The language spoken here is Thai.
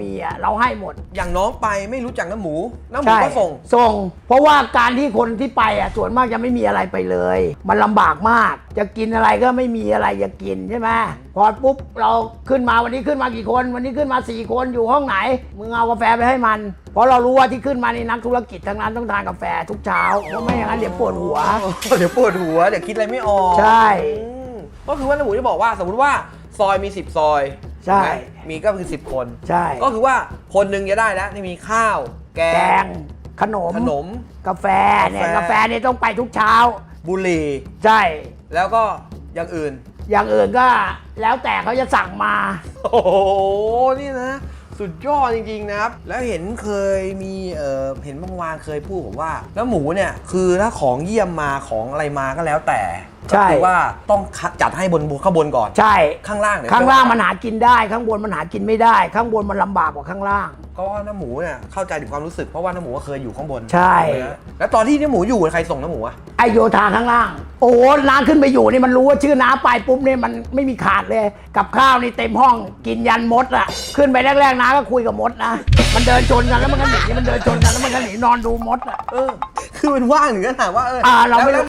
มีอะเราให้หมดอย่างน้องไปไม่รู้จักน้ำหมู น้ำหมูใช่ก็ส่ง ส่ง เพราะว่าการที่คนที่ไปอะส่วนมากจะไม่มีอะไรไปเลย มันลำบากมาก จะกินอะไรก็ไม่มีอะไรจะกินใช่ไหมพอปุ๊บเราขึ้นมาวันนี้ขึ้นมากี่คน วันนี้ขึ้นมาสี่คนอยู่ห้องไหนมึงเอากาแฟไปให้มัน เพราะเรารู้ว่าที่ขึ้นมานี่นักธุรกิจทั้งนั้นต้องทานกาแฟทุกเช้าเพราะไม่อย่างนั้นเดี๋ยวปวดหัว เดี๋ยวปวดหัวเดี๋ยวคิดอะไรไม่ออกใช่ อืมก็คือว่าน้ำหมูจะบอกว่าสมมติว่าซอยมี 10 ซอย ใช่ ถูกไหมมีก็คือ 10 คน ใช่ก็คือว่าคนหนึ่งจะได้แล้วที่มีข้าว แกแกงง ขนมขนม กาแฟเนี่ยกาแฟกาแฟเนี่ยต้องไปทุกเช้า บุหรี่ใช่ แล้วก็อย่างอื่น อย่างอื่นก็แล้วแต่เขาจะสั่งมา โอ้โห นี่นะ สุดยอดจริงๆนะครับ แล้วเห็นเคยมีเออเห็นบางวานเคยพูดผมว่า แล้วหมูเนี่ยคือถ้าของเยี่ยมมาของอะไรมาก็แล้วแต่ใช่ก็คือว่าต้องคัดจัดให้บนข้างบนก่อน ใช่ ข้างล่างเนี่ยข้างล่างมันหากินได้ ข้างบนมันหากินไม่ได้ ข้างบนมันลำบากกว่าข้างล่าง ก็ว่าน้าหมูเนี่ยเข้าใจถึงความรู้สึกเพราะว่าน้าหมูก็เคยอยู่ข้างบนใช่นะแล้วตอนที่น้าหมูอยู่ใครส่งน้าหมูอะไอโยธาข้างล่าง โอ้โหน้าขึ้นไปอยู่นี่มันรู้ว่าชื่อน้าไปปุ๊บเนี่ยมันไม่มีขาดเลย กับข้าวนี่เต็มห้องกินยันมดอะขึ้นไปแรกๆน้าก็คุยกับมดนะมันเดินชนกันแล้วมันก็หนีมันเดินชนกันแล้วมันก็หนีนอนดูมดอะเออ คือมันว่างถึงขนาดว่าเออ อ่าเราไม่แล้ว